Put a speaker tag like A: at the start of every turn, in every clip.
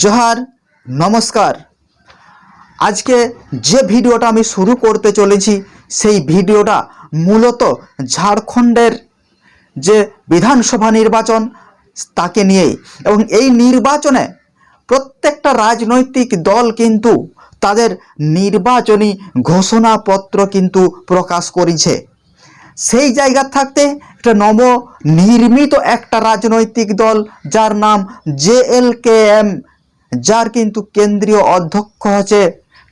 A: জোহার, নমস্কার। আজকে যে ভিডিওটা আমি শুরু করতে চলেছি, সেই ভিডিওটা মূলত ঝাড়খণ্ডের যে বিধানসভা নির্বাচন, তাকে নিয়েই। এবং এই নির্বাচনে প্রত্যেকটা রাজনৈতিক দল কিন্তু তাদের নির্বাচনী ঘোষণাপত্র কিন্তু প্রকাশ করেছে। সেই জায়গা থাকতে একটা নব নির্মিত একটা রাজনৈতিক দল, যার নাম জে এল কে এম যার কিন্তু কেন্দ্রীয় অধ্যক্ষ হচ্ছে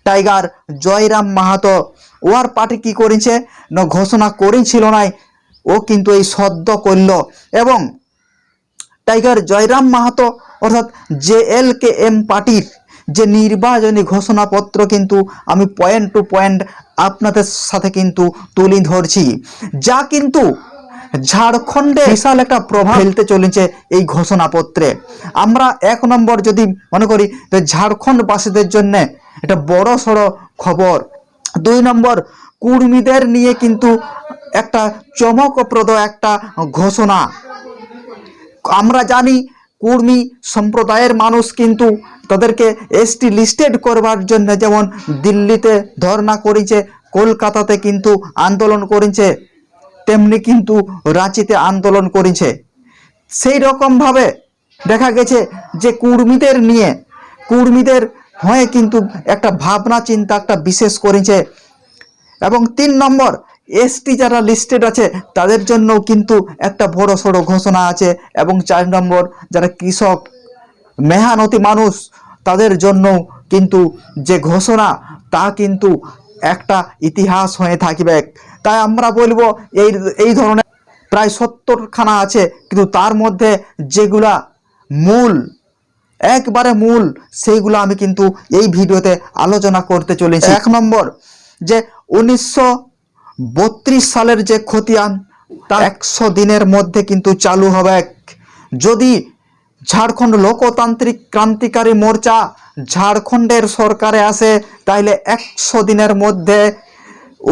A: tiger Jairam Mahato. War party কি করেছে? না ঘোষণা করেছিল নাই। ও কিন্তু এই সদ্য করল। এবং টাইগার জয়রাম মাহাতো অর্থাৎ জে এল কে এম পার্টির যে নির্বাচনী ঘোষণাপত্র কিন্তু আমি পয়েন্ট টু পয়েন্ট আপনাদের সাথে কিন্তু তুলে ধরছি। যা কিন্তু ঝাড়খণ্ডে বিশাল একটা প্রভাব ফেলতে চলেছে এই ঘোষণাপত্রে। আমরা এক নম্বর যদি মনে করি যে ঝাড়খণ্ডবাসীদের জন্য এটা বড় সড়ো খবর। দুই নম্বর, কুর্মীদের নিয়ে কিন্তু একটা চমকপ্রদ একটা ঘোষণা। আমরা জানি, কুর্মী সম্প্রদায়ের মানুষ কিন্তু তাদেরকে এসটি লিস্টেড করবার জন্য যেমন দিল্লিতে ধর্ণা করেছে, কলকাতাতে কিন্তু আন্দোলন করেছে। তেমনি কিন্তু রাঁচিতে আন্দোলন করেছে। সেই রকমভাবে দেখা গেছে যে কুর্মীদের নিয়ে, কুর্মীদের হয়ে কিন্তু একটা ভাবনা চিন্তা একটা বিশেষ করেছে। এবং তিন নম্বর এসটি যারা লিস্টেড আছে, তাদের জন্য কিন্তু একটা বড় সড়ো ঘোষণা আছে। এবং চার নম্বর, যারা কৃষক, মেহানতি মানুষ, তাদের জন্য কিন্তু যে ঘোষণা, তা কিন্তু একটা ইতিহাস হয়ে থাকবে। তাই আমরা বলব, এই এই ধরনের প্রায় সত্তরখানা আছে, কিন্তু তার মধ্যে যেগুলা মূল, একবারে মূল, সেইগুলো আমি কিন্তু এই ভিডিওতে আলোচনা করতে চলেছি। এক নম্বর, যে উনিশশো বত্রিশ সালের যে খতিয়ান তা একশো দিনের মধ্যে কিন্তু চালু হবে। যদি ঝাড়খণ্ড লোকতান্ত্রিক ক্রান্তিকারী মোর্চা ঝাড়খণ্ডের সরকারে আসে তাইলে একশো দিনের মধ্যে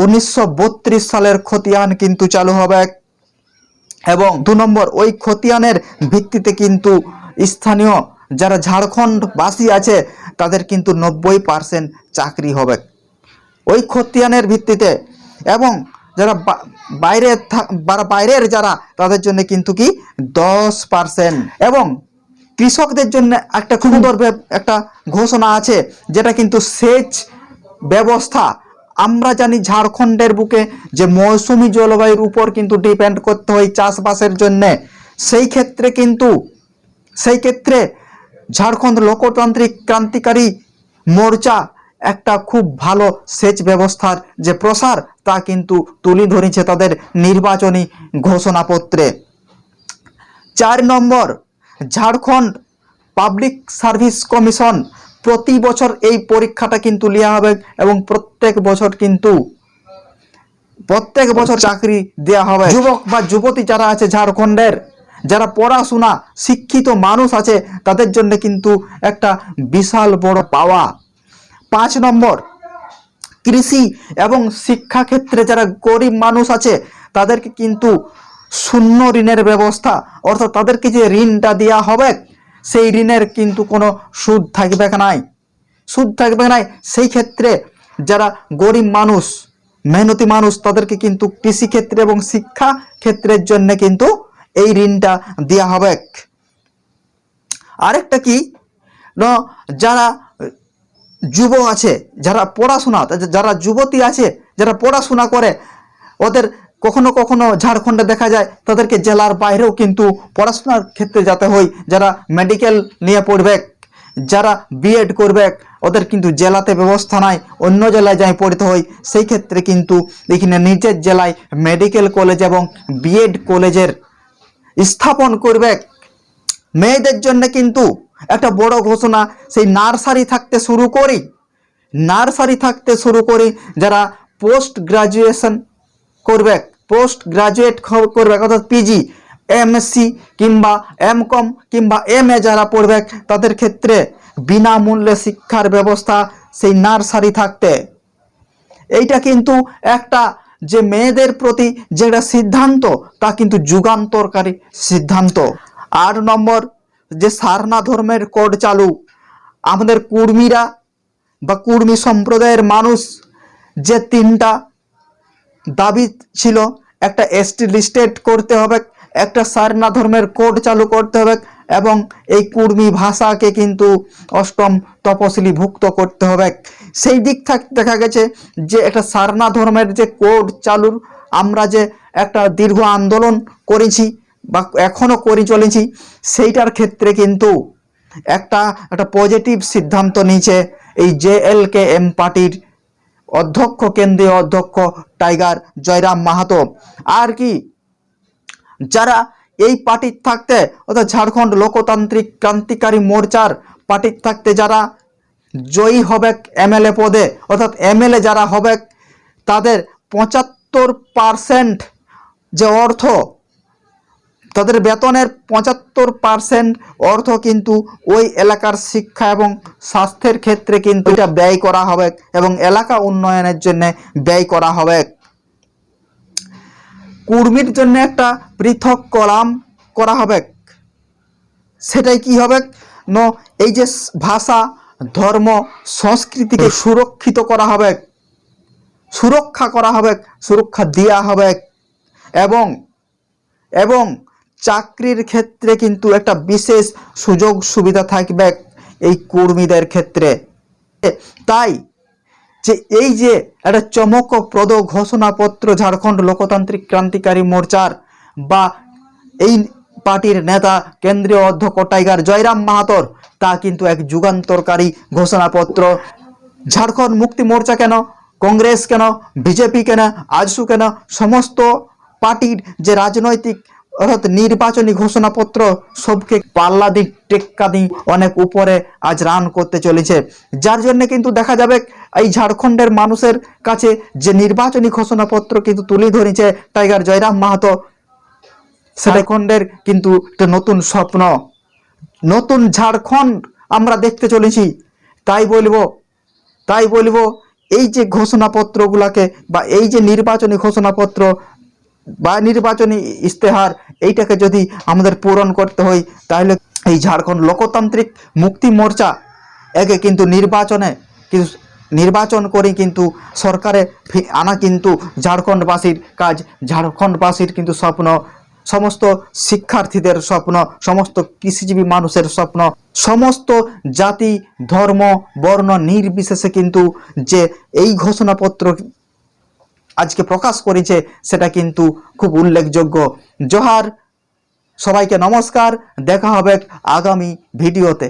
A: উনিশশো বত্রিশ সালের খতিয়ান কিন্তু চালু হবে। এবং দু নম্বর, ওই খতিয়ানের ভিত্তিতে কিন্তু স্থানীয় যারা ঝাড়খণ্ডবাসী আছে, তাদের কিন্তু নব্বই পার্সেন্ট চাকরি হবে। ওই খতিয়ানের ভিত্তিতে এবং যারা বাইরে বাইরের যারা, তাদের জন্য কিন্তু কি? দশ পার্সেন্ট। এবং কৃষকদের জন্য একটা সুন্দর একটা ঘোষণা আছে, যেটা কিন্তু সেচ ব্যবস্থা, আমরা জানি ঝাড়খণ্ডের বুকে যে মৌসুমি জলবায়ুর উপর কিন্তু ডিপেন্ড করতে হয় চাষবাসের জন্য। সেই ক্ষেত্রে কিন্তু, সেই ক্ষেত্রে ঝাড়খণ্ড লোকতান্ত্রিক ক্রান্তিকারী মোর্চা একটা খুব ভালো সেচ ব্যবস্থার যে প্রসার, তা কিন্তু তুলে ধরেছে তাদের নির্বাচনী ঘোষণাপত্রে। চার নম্বর ঝাড়খণ্ড পাবলিক সার্ভিস কমিশন প্রতি বছর এই পরীক্ষাটা কিন্তু নেওয়া হবে এবং প্রত্যেক বছর কিন্তু প্রত্যেক বছর চাকরি দেওয়া হবে। যুবক বা যুবতী যারা আছে ঝাড়খণ্ডের যারা পড়াশোনা শিক্ষিত মানুষ আছে তাদের জন্য কিন্তু একটা বিশাল বড় পাওয়া। পাঁচ নম্বর কৃষি এবং শিক্ষা ক্ষেত্রে যারা গরিব মানুষ আছে তাদেরকে কিন্তু শূন্য ঋণের ব্যবস্থা, অর্থাৎ তাদেরকে যে ঋণটা দেওয়া হবে, সেই ঋণের কিন্তু কোনো সুদ থাকবে নাই? সুদ থাকবে নাই? সেই ক্ষেত্রে যারা গরিব মানুষ, মেহনতি মানুষ, তাদেরকে কিন্তু কৃষি ক্ষেত্রে এবং শিক্ষা ক্ষেত্রের জন্য কিন্তু এই ঋণটা দেওয়া হবে। আরেকটা কি? যারা যুব আছে, যারা পড়াশোনা, যারা যুবতী আছে, যারা পড়াশোনা করে, ওদের কখনো কখনো ঝাড়খণ্ডে দেখা যায় তাদেরকে জেলার বাইরেও কিন্তু পড়াশোনার ক্ষেত্রে যেতে হয়, যারা মেডিকেল নিয়ে পড়বে, যারা বিএড করবে, ওদের কিন্তু জেলাতে ব্যবস্থা নাই, অন্য জেলায় যাই পড়তে হয়, সেই ক্ষেত্রে কিন্তু এখানে নিজের জেলায় মেডিকেল কলেজ এবং বিএড কলেজের স্থাপন করবে। মেয়েদের জন্য কিন্তু একটা বড় ঘোষণা, সেই নার্সারি থাকতে শুরু করি। নার্সারি থাকতে শুরু করি, যারা পোস্ট গ্রাজুয়েশন করবে পোস্ট গ্রাজুয়েট করবে, অর্থাৎ পিজি এমএসসি কিংবা এম কম কিংবা এম এ যারা পড়বে তাদের ক্ষেত্রে বিনামূল্যে শিক্ষার ব্যবস্থা সেই নার্সারি থাকতে। এইটা কিন্তু একটা যে মেয়েদের প্রতি যেটা সিদ্ধান্ত, তা কিন্তু যুগান্তরকারী সিদ্ধান্ত। আট নম্বর, যে সারনা ধর্মের কোড চালু। আমাদের কুর্মীরা বা কুর্মী সম্প্রদায়ের মানুষ যে তিনটা দাবি ছিল একটা এসটি লিস্টেড করতে হবে, একটা সারনা ধর্মের কোড চালু করতে হবে এবং এই কুর্মী ভাষাকে কিন্তু অষ্টম তপশিলি ভুক্ত করতে হবে। সেই দিক থাক, দেখা গেছে যে একটা সারনা ধর্মের যে কোড চালুর, আমরা যে একটা দীর্ঘ আন্দোলন করেছি বা এখনও করে চলেছি, সেইটার ক্ষেত্রে কিন্তু একটা একটা পজিটিভ সিদ্ধান্ত নিয়েছে এই জে এল কে এম পার্টির অধ্যক্ষ, কেন্দ্রীয় অধ্যক্ষ টাইগার জয়রাম মাহাতো। আর কি, যারা এই পার্টির থাকতে, অর্থাৎ ঝাড়খণ্ড লোকতান্ত্রিক ক্রান্তিকারী মোর্চার পার্টির থাকতে যারা জয়ী হবে এমএলএ পদে, অর্থাৎ এমএলএ যারা হবে, তাদের পঁচাত্তর পারসেন্ট যে অর্থ তাদের বেতনের পঁচাত্তর পার্সেন্ট অর্থ কিন্তু ওই এলাকার শিক্ষা এবং স্বাস্থ্যের ক্ষেত্রে কিন্তু এটা ব্যয় করা হবে এবং এলাকা উন্নয়নের জন্য ব্যয় করা হবে। কুর্মীর জন্য একটা পৃথক কলাম করা হবে। সেটাই কি হবে? ন এই যে ভাষা ধর্ম সংস্কৃতিকে সুরক্ষিত করা হবে। সুরক্ষা করা হবে সুরক্ষা দেওয়া হবে। এবং এবং চাকরির ক্ষেত্রে কিন্তু একটা বিশেষ সুযোগ সুবিধা থাকবে এই কর্মীদের ক্ষেত্রে। তাই যে এই যে একটা চমকপ্রদ ঘোষণাপত্র ঝাড়খণ্ড লোকতান্ত্রিক ক্রান্তিকারী মোর্চার বা এই পার্টির নেতা কেন্দ্রীয় অধ্যক্ষ টাইগার জয়রাম মাহাতর, তা কিন্তু এক যুগান্তরকারী ঘোষণাপত্র। ঝাড়খণ্ড মুক্তি মোর্চা কেন? কংগ্রেস কেন? বিজেপি কেন? আজসু কেন? সমস্ত পার্টির যে রাজনৈতিক অর্থাৎ নির্বাচনী ঘোষণাপত্র সবকে পাল্লা দিক টেক্কা দিই অনেক উপরে আজ রান করতে চলেছে। যার জন্য কিন্তু দেখা যাবে এই ঝাড়খণ্ডের মানুষের কাছে যে নির্বাচনী ঘোষণাপত্র কিন্তু তুলে ধরেছে টাইগার জয়রাম মাহাতো ঝাড়খণ্ডের কিন্তু একটা নতুন স্বপ্ন। নতুন ঝাড়খণ্ড আমরা দেখতে চলেছি। তাই বলব তাই বলব, এই যে ঘোষণাপত্রগুলোকে বা এই যে নির্বাচনী ঘোষণাপত্র বা নির্বাচনী ইস্তেহার এইটাকে যদি আমাদের পূরণ করতে হয়, তাহলে এই ঝাড়খণ্ড লোকতান্ত্রিক মুক্তি মোর্চা একে কিন্তু নির্বাচনে কিন্তু নির্বাচন করে কিন্তু সরকারে আনা কিন্তু ঝাড়খণ্ডবাসীর কাজ। ঝাড়খণ্ডবাসীর কিন্তু স্বপ্ন, সমস্ত শিক্ষার্থীদের স্বপ্ন, সমস্ত কৃষিজীবী মানুষের স্বপ্ন, সমস্ত জাতি, ধর্ম, বর্ণ নির্বিশেষে কিন্তু যে এই ঘোষণাপত্র আজকে প্রকাশ করেছে সেটা কিন্তু খুব উল্লেখযোগ্য। জোহার সবাইকে নমস্কার দেখা হবে আগামী ভিডিওতে।